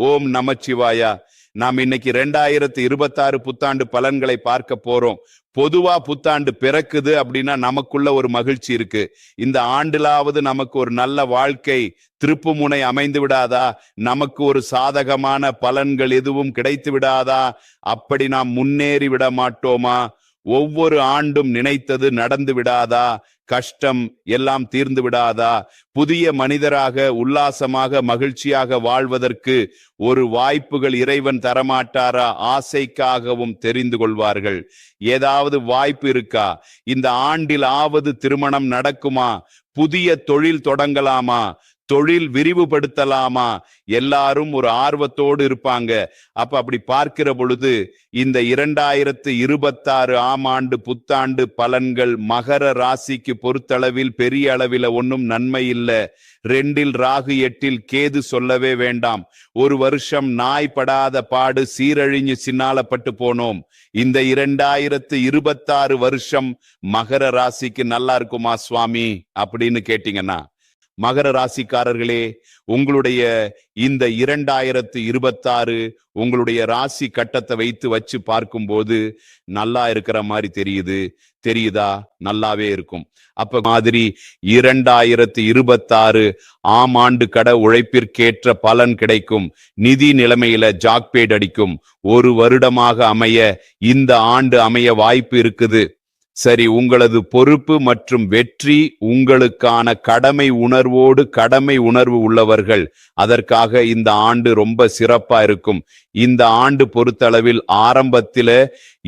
ஓம் நமச்சிவாயா. நாம் இன்னைக்கு ரெண்டாயிரத்தி இருபத்தாறு புத்தாண்டு பலன்களை பார்க்க போறோம். பொதுவா புத்தாண்டு பிறக்குது அப்படின்னா நமக்குள்ள ஒரு மகிழ்ச்சி இருக்கு. இந்த ஆண்டுலாவது நமக்கு ஒரு நல்ல வாழ்க்கை திருப்பு முனை அமைந்து விடாதா? நமக்கு ஒரு சாதகமான பலன்கள் எதுவும் கிடைத்து விடாதா? அப்படி நாம் முன்னேறி விட மாட்டோமா? ஒவ்வொரு ஆண்டும் நினைத்தது நடந்து விடாதா? கஷ்டம் எல்லாம் தீர்ந்து விடாதா? புதிய மனிதராக உல்லாசமாக மகிழ்ச்சியாக வாழ்வதற்கு ஒரு வாய்ப்புகள் இறைவன் தரமாட்டாரா? ஆசைக்காகவும் தெரிந்து கொள்வார்கள். ஏதாவது வாய்ப்பு இருக்கா? இந்த ஆண்டில் ஆவது திருமணம் நடக்குமா? புதிய தொழில் தொடங்கலாமா? தொழில் விரிவுபடுத்தலாமா? எல்லாரும் ஒரு ஆர்வத்தோடு இருப்பாங்க. அப்ப அப்படி பார்க்கிற பொழுது இந்த இரண்டாயிரத்து இருபத்தாறு ஆம் ஆண்டு புத்தாண்டு பலன்கள் மகர ராசிக்கு பொறுத்தளவில் பெரிய அளவில் ஒன்றும் நன்மை இல்லை. ரெண்டில் ராகு எட்டில் கேது சொல்லவே வேண்டாம். ஒரு வருஷம் நாய் படாத பாடு சீரழிஞ்சு சின்னாலப்பட்டு போனோம். இந்த இரண்டாயிரத்து இருபத்தாறு வருஷம் மகர ராசிக்கு நல்லா இருக்குமா சுவாமி? அப்படின்னு கேட்டீங்கன்னா மகர ராசிக்காரர்களே உங்களுடைய இந்த இரண்டாயிரத்து இருபத்தாறு உங்களுடைய ராசி கட்டத்தை வைத்து வச்சு பார்க்கும்போது நல்லா இருக்கிற மாதிரி தெரியுது. தெரியுதா? நல்லாவே இருக்கும். அப்ப மாதிரி இரண்டாயிரத்து இருபத்தாறு ஆம் ஆண்டு கட உழைப்பிற்கேற்ற பலன் கிடைக்கும். நிதி நிலைமையில ஜாக்பேட் அடிக்கும். ஒரு வருடமாக அமைய இந்த ஆண்டு அமைய வாய்ப்பு இருக்குது. சரி உங்களது பொறுப்பு மற்றும் வெற்றி உங்களுக்கான கடமை உணர்வோடு கடமை உணர்வு உள்ளவர்கள். அதற்காக இந்த ஆண்டு ரொம்ப சிறப்பா இருக்கும். இந்த ஆண்டு பொறுத்தளவில் ஆரம்பத்தில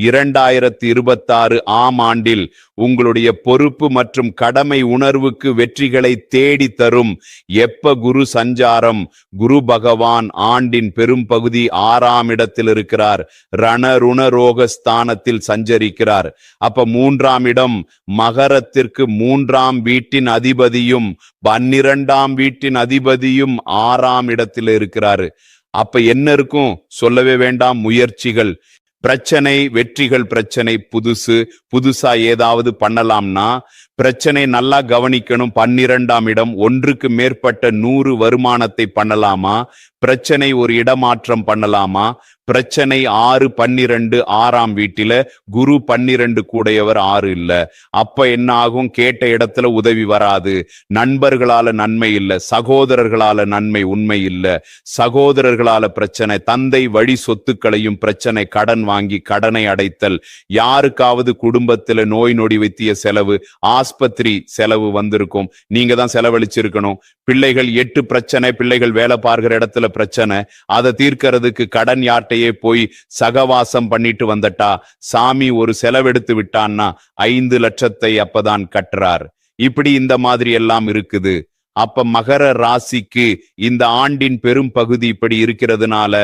இரண்டாயிரத்தி இருபத்தாறு ஆம் ஆண்டில் உங்களுடைய பொறுப்பு மற்றும் கடமை உணர்வுக்கு வெற்றிகளை தேடி தரும் எப்ப குரு சஞ்சாரம்? குரு பகவான் ஆண்டின் பெரும் பகுதி ஆறாம் இடத்தில் இருக்கிறார். ரணருண ரோக ஸ்தானத்தில் சஞ்சரிக்கிறார். அப்ப மூன்றாம் இடம் மகரத்திற்கு மூன்றாம் வீட்டின் அதிபதியும் பன்னிரண்டாம் வீட்டின் அதிபதியும் ஆறாம் இடத்தில் இருக்கிறாரு. அப்ப என்ன இருக்கும்? சொல்லவே வேண்டாம். முயற்சிகள். பிரச்சனை வெற்றிகள் பிரச்சனை புதுசு புதுசா ஏதாவது பண்ணலாம்னா பிரச்சனை நல்லா கவனிக்கணும். பன்னிரெண்டாம் இடம் ஒன்றுக்கு மேற்பட்ட நூறு வருமானத்தை பண்ணலாமா? பிரச்சனை ஒரு இடமாற்றம் பண்ணலாமா? பிரச்சனை ஆறு பன்னிரண்டு ஆறாம் வீட்டில குரு பன்னிரண்டு கூடையவர் ஆறு இல்ல. அப்ப என்ன ஆகும் கேட்ட இடத்துல உதவி வராது. நண்பர்களால நன்மை இல்ல. சகோதரர்களால நன்மை உண்மை இல்ல. சகோதரர்களால பிரச்சனை. தந்தை வழி சொத்துக்களையும் பிரச்சனை. கடன் வாங்கி கடனை அடைத்தல். யாருக்காவது குடும்பத்துல நோய் நொடி வைத்திய செலவு ஆஸ்பத்திரி செலவு வந்திருக்கும். நீங்க தான் செலவழிச்சிருக்கணும். பிள்ளைகள் எட்டு பிரச்சனை. பிள்ளைகள் வேலை பார்க்கிற இடத்துல பிரச்சனை. அதை தீர்க்கறதுக்கு கடன் யார்ட்டையே போய் சகவாசம் பண்ணிட்டு வந்துட்டா. சாமி ஒரு செலவெடுத்து விட்டான்னா ஐந்து லட்சத்தை அப்பதான் கட்டுறார். இப்படி இந்த மாதிரி எல்லாம் இருக்குது. அப்ப மகர ராசிக்கு இந்த ஆண்டின் பெரும் பகுதி இப்படி இருக்கிறதுனால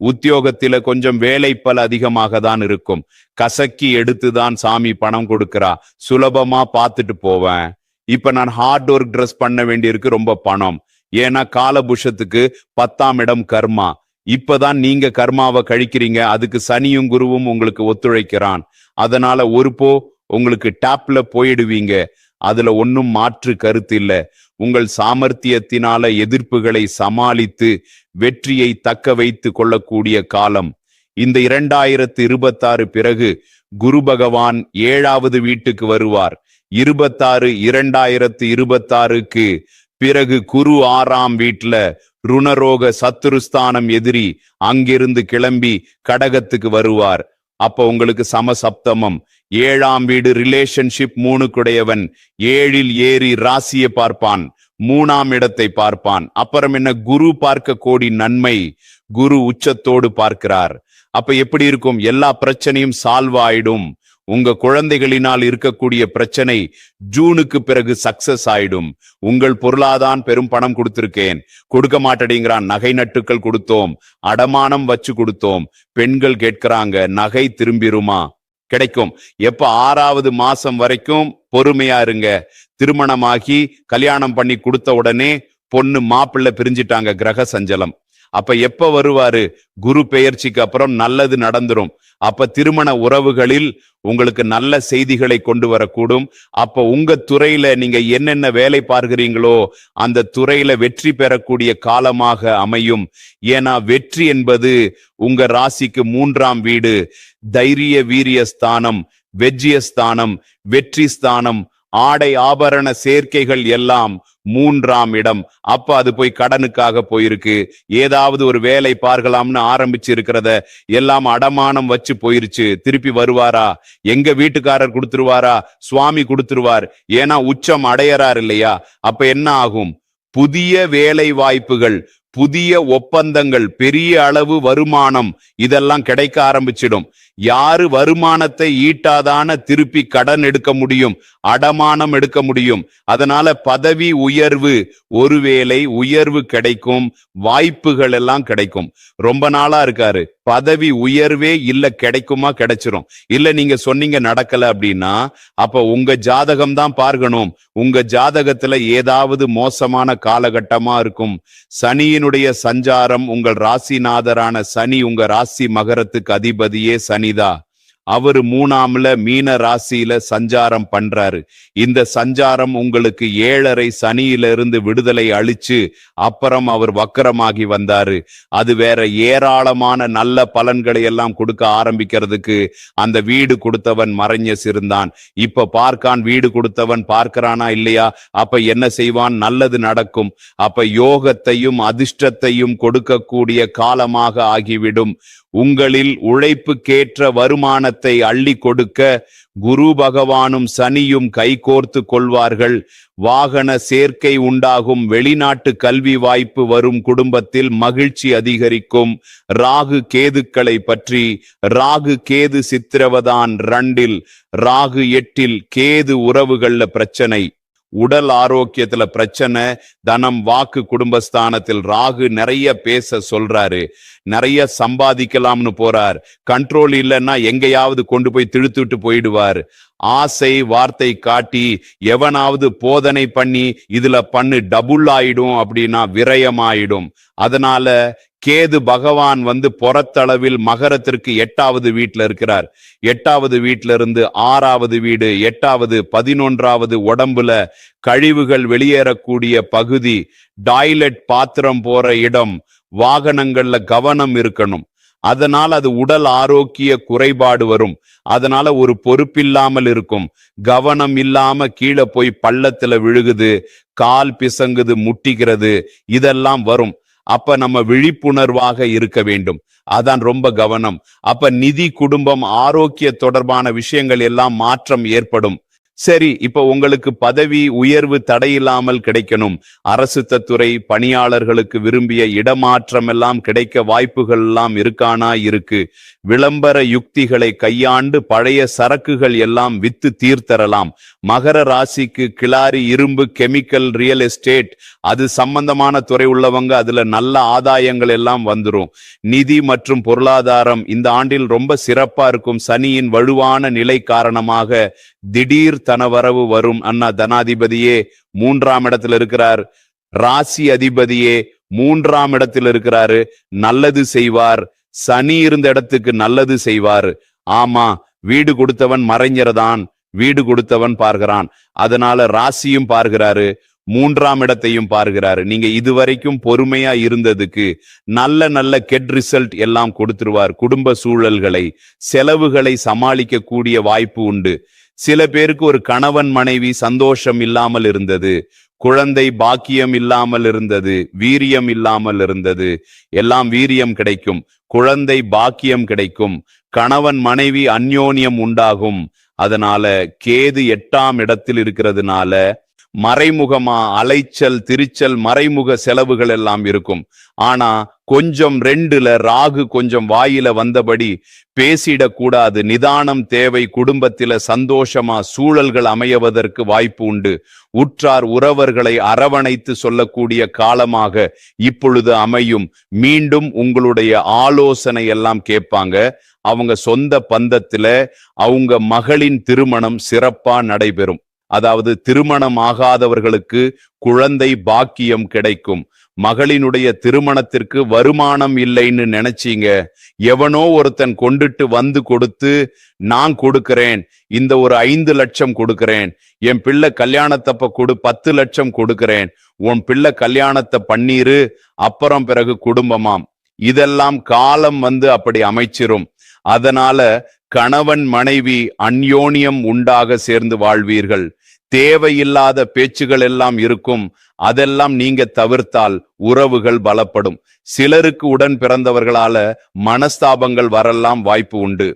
உத்தியோகத்தில கொஞ்சம் வேலை பல அதிகமாக தான் இருக்கும். கசக்கி எடுத்துதான் சாமி பணம் கொடுக்கிறா. சுலபமா பார்த்துட்டு போவேன். இப்ப நான் ஹார்ட் ஒர்க் ட்ரெஸ் பண்ண வேண்டியிருக்கு ரொம்ப பணம். ஏன்னா காலபுஷத்துக்கு பத்தாம் இடம் கர்மா. இப்பதான் நீங்க கர்மாவை கழிக்கிறீங்க. அதுக்கு சனியும் குருவும் உங்களுக்கு ஒத்துழைக்கிறான். அதனால ஒரு போ உங்களுக்கு டாப்ல போயிடுவீங்க. அதுல ஒன்னும் மாற்று கருத்து இல்ல. உங்கள் சாமர்த்தியத்தினால எதிர்ப்புகளை சமாளித்து வெற்றியை தக்க வைத்து கொள்ளக்கூடிய காலம். இந்த இரண்டாயிரத்து இருபத்தாறு பிறகு குரு பகவான் ஏழாவது வீட்டுக்கு வருவார். இருபத்தாறு இரண்டாயிரத்து இருபத்தாறுக்கு பிறகு குரு ஆறாம் வீட்டுல ருணரோக சத்துருஸ்தானம் எதிரி அங்கிருந்து கிளம்பி கடகத்துக்கு வருவார். அப்ப உங்களுக்கு சமசப்தமம். ஏழாம் வீடு ரிலேஷன்ஷிப் மூணுக்குடையவன். ஏழில் ஏறி ராசியை பார்ப்பான். மூணாம் இடத்தை பார்ப்பான். அப்புறம் என்ன? குரு பார்க்க கோடி நன்மை. குரு உச்சத்தோடு பார்க்கிறார். அப்ப எப்படி இருக்கும்? எல்லா பிரச்சனையும் சால்வ் ஆயிடும். உங்க குழந்தைகளினால் இருக்கக்கூடிய பிரச்சனை ஜூனுக்கு பிறகு சக்சஸ் ஆயிடும். உங்கள் பொருளாதான் பெரும் பணம் கொடுத்திருக்கேன். கொடுக்க மாட்டேங்கிறான் நகை நட்டுக்கள் கொடுத்தோம். அடமானம் வச்சு கொடுத்தோம். பெண்கள் கேட்கிறாங்க நகை திரும்பிருமா? கிடைக்கும். எப்ப ஆறாவது மாசம் வரைக்கும் பொறுமையா இருங்க. திருமணமாகி கல்யாணம் பண்ணி கொடுத்த உடனே பொண்ணு மாப்பிள்ளை பிரிஞ்சிட்டாங்க கிரக சஞ்சலம். அப்ப எப்ப வருவாரு? குரு பெயர்ச்சிக்கு அப்புறம் நல்லது நடந்துரும். அப்ப திருமண உறவுகளில் உங்களுக்கு நல்ல செய்திகளை கொண்டு வரக்கூடும். அப்ப உங்க துறையில நீங்க என்னென்ன வேலை பார்க்கிறீங்களோ அந்த துறையில வெற்றி பெறக்கூடிய காலமாக அமையும். ஏன்னா வெற்றி என்பது உங்க ராசிக்கு மூன்றாம் வீடு. தைரிய வீரிய ஸ்தானம் வெஜ்ஜிய ஸ்தானம் வெற்றி ஸ்தானம் ஆடை ஆபரண சேர்க்கைகள் எல்லாம் மூன்றாம் இடம். அப்ப அது போய் கடனுக்காக போயிருக்கு. ஏதாவது ஒரு வேலை பார்க்கலாம்னு ஆரம்பிச்சு இருக்கிறத எல்லாம் அடமானம் வச்சு போயிருச்சு. திருப்பி வருவாரா? எங்க வீட்டுக்காரர் கொடுத்துருவாரா? சுவாமி கொடுத்துருவார். ஏன்னா உச்சம் அடையறார் இல்லையா? அப்ப என்ன ஆகும்? புதிய வேலை வாய்ப்புகள் புதிய ஒப்பந்தங்கள் பெரிய அளவு வருமானம் இதெல்லாம் கிடைக்க ஆரம்பிச்சிடும். யாரு வருமானத்தை ஈட்டாதான திருப்பி கடன் எடுக்க முடியும் அடமானம் எடுக்க முடியும்? அதனால பதவி உயர்வு ஒருவேளை உயர்வு கிடைக்கும் வாய்ப்புகள் எல்லாம் கிடைக்கும். ரொம்ப நாளா இருக்காரு. பதவி உயர்வே இல்ல கிடைக்குமா கிடைச்சிரும். இல்ல நீங்க சொன்னீங்க நடக்கல அப்படின்னா அப்ப உங்க ஜாதகம் தான் பார்க்கணும். உங்க ஜாதகத்துல ஏதாவது மோசமான காலகட்டமா இருக்கும். சனியினுடைய சஞ்சாரம் உங்கள் ராசிநாதரான சனி உங்க ராசி மகரத்துக்கு அதிபதியே சனி. சனிதா அவரு மூணாம்ல மீன ராசியில சஞ்சாரம் பண்றாரு. இந்த சஞ்சாரம் உங்களுக்கு ஏழரை சனியில இருந்து விடுதலை அளிச்சு அப்புறம் அவர் வக்கரமாகி வந்தாரு. அது வேற ஏராளமான நல்ல பலன்களை எல்லாம் கொடுக்க ஆரம்பிக்கிறதுக்கு அந்த வீடு கொடுத்தவன் மறைஞ்ச சிறந்தான். இப்ப பார்க்கான் வீடு கொடுத்தவன் பார்க்கறானா இல்லையா? அப்ப என்ன செய்வான்? நல்லது நடக்கும். அப்ப யோகத்தையும் அதிர்ஷ்டத்தையும் கொடுக்கக்கூடிய காலமாக ஆகிவிடும். உங்களில் உழைப்புக்கேற்ற வருமானத்தை அள்ளி கொடுக்க குரு பகவானும் சனியும் கைகோர்த்து கொள்வார்கள். வாகன சேர்க்கை உண்டாகும் வெளிநாட்டு கல்வி வாய்ப்பு வரும் குடும்பத்தில் மகிழ்ச்சி அதிகரிக்கும். ராகு கேதுக்களை பற்றி ராகு கேது சித்திரவதான் ரெண்டில் ராகு எட்டில் கேது உறவுகள்ல பிரச்சனை. உடல் ஆரோக்கியத்துல பிரச்சனை தனம் வாக்கு குடும்பஸ்தானத்தில் ராகு நிறைய பேச சொல்றாரு. நிறைய சம்பாதிக்கலாம்னு போறார். கண்ட்ரோல் இல்லைன்னா எங்கேயாவது கொண்டு போய் திழுத்துட்டு போயிடுவார். ஆசை வார்த்தை காட்டி எவனாவது போதனை பண்ணி இதுல பண்ணு டபுள் ஆயிடும் அப்படின்னா விரயமாயிடும். அதனால கேது பகவான் வந்து புறத்தளவில் மகரத்திற்கு எட்டாவது வீட்டில் இருக்கிறார். எட்டாவது வீட்டில இருந்து ஆறாவது வீடு எட்டாவது பதினொன்றாவது உடம்புல கழிவுகள் வெளியேறக்கூடிய பகுதி டாய்லெட் பாத்திரம் போற இடம் வாகனங்கள்ல கவனம் இருக்கணும். அதனால் அது உடல் ஆரோக்கிய குறைபாடு வரும். அதனால ஒரு பொறுப்பில்லாமல் இருக்கும். கவனம் இல்லாம கீழே போய் பள்ளத்துல விழுகுது கால் பிசங்குது முட்டிக்கிறது இதெல்லாம் வரும். அப்ப நம்ம விழிப்புணர்வாக இருக்க வேண்டும். அதான் ரொம்ப கவனம். அப்ப நிதி குடும்பம் ஆரோக்கிய தொடர்பான விஷயங்கள் எல்லாம் மாற்றம் ஏற்படும். சரி இப்ப உங்களுக்கு பதவி உயர்வு தடையில்லாமல் கிடைக்கணும். அரசு தத்துறை பணியாளர்களுக்கு விரும்பிய இடமாற்றம் எல்லாம் கிடைக்க வாய்ப்புகள் எல்லாம் இருக்கானா இருக்கு. விளம்பர யுக்திகளை கையாண்டு பழைய சரக்குகள் எல்லாம் வித்து தீர்த்தரலாம். மகர ராசிக்கு கிளாரி இரும்பு கெமிக்கல் ரியல் எஸ்டேட் அது சம்பந்தமான துறை உள்ளவங்க அதுல நல்ல ஆதாயங்கள் எல்லாம் வந்துரும். நிதி மற்றும் பொருளாதாரம் இந்த ஆண்டில் ரொம்ப சிறப்பா இருக்கும். சனியின் வலுவான நிலை காரணமாக திடீர் தனவரவு வரும். அண்ணா தனாதிபதியே மூன்றாம் இடத்துல இருக்கிறார். ராசி அதிபதியே மூன்றாம் இடத்தில் இருக்கிறாரு. நல்லது செய்வார். சனி இருந்த இடத்துக்கு நல்லது செய்வார். ஆமா வீடு கொடுத்தவன் மறைஞர்தான். வீடு கொடுத்தவன் பார்க்கிறான். அதனால ராசியும் பார்க்கிறாரு. மூன்றாம் இடத்தையும் பார்க்கிறாரு. நீங்க இதுவரைக்கும் பொறுமையா இருந்ததுக்கு நல்ல நல்ல கெட் ரிசல்ட் எல்லாம் கொடுத்துருவார். குடும்ப சூழல்களை செலவுகளை சமாளிக்க கூடிய வாய்ப்பு உண்டு. சில பேருக்கு ஒரு கணவன் மனைவி சந்தோஷம் இல்லாமல் இருந்தது குழந்தை பாக்கியம் இல்லாமல் இருந்தது வீரியம் இல்லாமல் இருந்தது எல்லாம் வீரியம் கிடைக்கும் குழந்தை பாக்கியம் கிடைக்கும் கணவன் மனைவி அந்யோன்யம் உண்டாகும் அதனால கேது எட்டாம் இடத்தில் இருக்கிறதுனால மறைமுகமா அலைச்சல் திருச்சல் மறைமுக செலவுகள் எல்லாம் இருக்கும். ஆனா கொஞ்சம் ரெண்டுல ராகு கொஞ்சம் வாயில வந்தபடி பேசிடக்கூடாது. நிதானம் தேவை குடும்பத்தில சந்தோஷமா சூழல்கள் அமையவதற்கு வாய்ப்பு உண்டு. உற்றார் உறவர்களை அரவணைத்து சொல்லக்கூடிய காலமாக இப்பொழுது அமையும். மீண்டும் உங்களுடைய ஆலோசனை எல்லாம் கேட்பாங்க. அவங்க சொந்த பந்தத்துல அவங்க மகளின் திருமணம் சிறப்பா நடைபெறும். அதாவது திருமணம் ஆகாதவர்களுக்கு குழந்தை பாக்கியம் கிடைக்கும். மகளினுடைய திருமணத்திற்கு வருமானம் இல்லைன்னு நினைச்சீங்க. எவனோ ஒருத்தன் கொண்டுட்டு வந்து கொடுத்து நான் கொடுக்கிறேன் இந்த ஒரு ஐந்து லட்சம் கொடுக்கிறேன் என் பிள்ளை கல்யாணத்தப்ப கொடு பத்து லட்சம் கொடுக்கிறேன் உன் பிள்ளை கல்யாணத்தை பண்ணீரு அப்புறம் பிறகு குடும்பமாம். இதெல்லாம் காலம் வந்து அப்படி அமைச்சிரும். அதனால கணவன் மனைவி அந்யோனியம் உண்டாக சேர்ந்து வாழ்வீர்கள். தேவையில்லாத பேச்சுகள் எல்லாம் இருக்கும். அதெல்லாம் நீங்க தவிர்த்தால் உறவுகள் பலப்படும். சிலருக்கு உடன் பிறந்தவர்களால மனஸ்தாபங்கள் வரலாம் வாய்ப்பு உண்டு.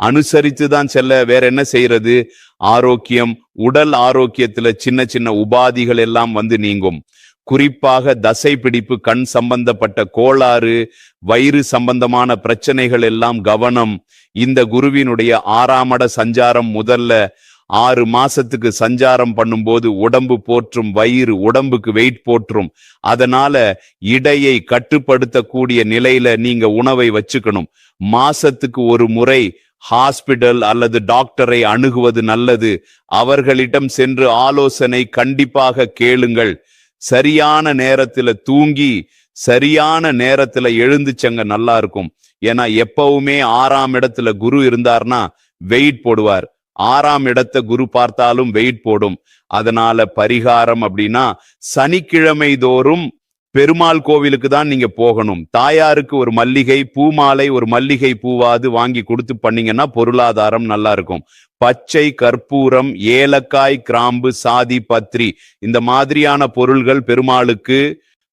அனுசரித்து தான் செல்ல வேற என்ன செய்யறது? ஆரோக்கியம் உடல் ஆரோக்கியத்துல சின்ன சின்ன உபாதிகள் எல்லாம் வந்து நீங்கும். குறிப்பாக தசை பிடிப்பு கண் சம்பந்தப்பட்ட கோளாறு வயிறு சம்பந்தமான பிரச்சனைகள் எல்லாம் கவனம். இந்த குருவினுடைய ஆறாமட சஞ்சாரம் முதல்ல ஆறு மாசத்துக்கு சஞ்சாரம் பண்ணும்போது உடம்பு போற்றும் வயிறு உடம்புக்கு வெயிட் போற்றும். அதனால இடையை கட்டுப்படுத்தக்கூடிய நிலையில நீங்க உணவை வச்சுக்கணும். மாசத்துக்கு ஒரு முறை ஹாஸ்பிடல் அல்லது டாக்டரை அணுகுவது நல்லது. அவர்களிடம் சென்று ஆலோசனை கண்டிப்பாக கேளுங்கள். சரியான நேரத்துல தூங்கி சரியான நேரத்துல எழுந்துச்சங்க நல்லா இருக்கும். ஏன்னா எப்பவுமே ஆறாம் இடத்துல குரு இருந்தார்னா வெயிட் போடுவார். ஆறாம் இடத்தை குரு பார்த்தாலும் வெயிட் போடும். அதனால பரிகாரம் அப்படின்னா சனிக்கிழமை தோறும் பெருமாள் கோவிலுக்கு தான் நீங்க போகணும். தாயாருக்கு ஒரு மல்லிகை பூமாலை ஒரு மல்லிகை பூவாது வாங்கி கொடுத்து பண்ணீங்கன்னா பொருளாதாரம் நல்லா இருக்கும். பச்சை கற்பூரம் ஏலக்காய் கிராம்பு சாதி பத்ரி இந்த மாதிரியான பொருள்கள் பெருமாளுக்கு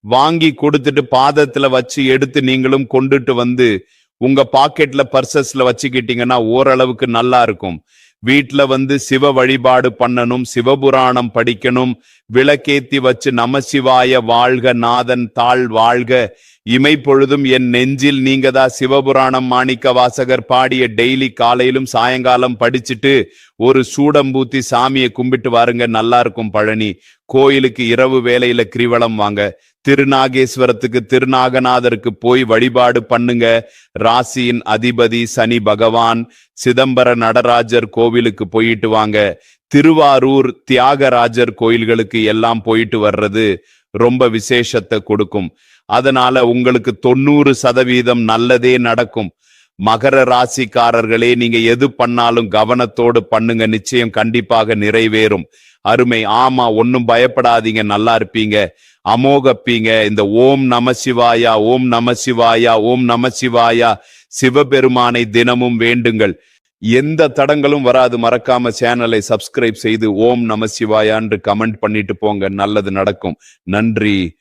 வாங்கி கொடுத்துட்டு பாதத்துல வச்சு எடுத்து நீங்களும் கொண்டுட்டு வந்து உங்க பாக்கெட்ல பர்சஸ்ல வச்சுக்கிட்டீங்கன்னா ஓரளவுக்கு நல்லா இருக்கும். வீட்டில் வந்து சிவ வழிபாடு பண்ணணும் சிவபுராணம் படிக்கணும் விளக்கேத்தி வச்சு நமசிவாய வாழ்க நாதன் தாழ் வாழ்க இமைப்பொழுதும் என் நெஞ்சில் நீங்கதா சிவபுராணம் மாணிக்க வாசகர் பாடிய டெய்லி காலையிலும் சாயங்காலம் படிச்சுட்டு ஒரு சூடம்பூத்தி சாமியை கும்பிட்டு வாருங்க நல்லா இருக்கும் பழனி. கோயிலுக்கு இரவு வேலையில கிரிவலம் வாங்க. திருநாகேஸ்வரத்துக்கு திருநாகநாதருக்கு போய் வழிபாடு பண்ணுங்க. ராசியின் அதிபதி சனி பகவான் சிதம்பர நடராஜர் கோவிலுக்கு போயிட்டு வாங்க. திருவாரூர் தியாகராஜர் கோயில்களுக்கு எல்லாம் போயிட்டு வர்றது ரொம்ப விசேஷத்தை கொடுக்கும். அதனால உங்களுக்கு தொண்ணூறு சதவீதம் நல்லதே நடக்கும். மகர ராசிக்காரர்களே நீங்க எது பண்ணாலும் கவனத்தோடு பண்ணுங்க. நிச்சயம் கண்டிப்பாக நிறைவேறும். அருமை. ஆமா ஒன்னும் பயப்படாதீங்க. நல்லா இருப்பீங்க. அமோகப்பீங்க. இந்த ஓம் நம சிவாயா ஓம் நம சிவாயா ஓம் நம சிவாயா சிவபெருமானை தினமும் வேண்டுங்கள். எந்த தடங்களும் வராது. மறக்காம சேனலை சப்ஸ்கிரைப் செய்து ஓம் நம சிவாயான்னு கமெண்ட் பண்ணிட்டு போங்க. நல்லது நடக்கும். நன்றி.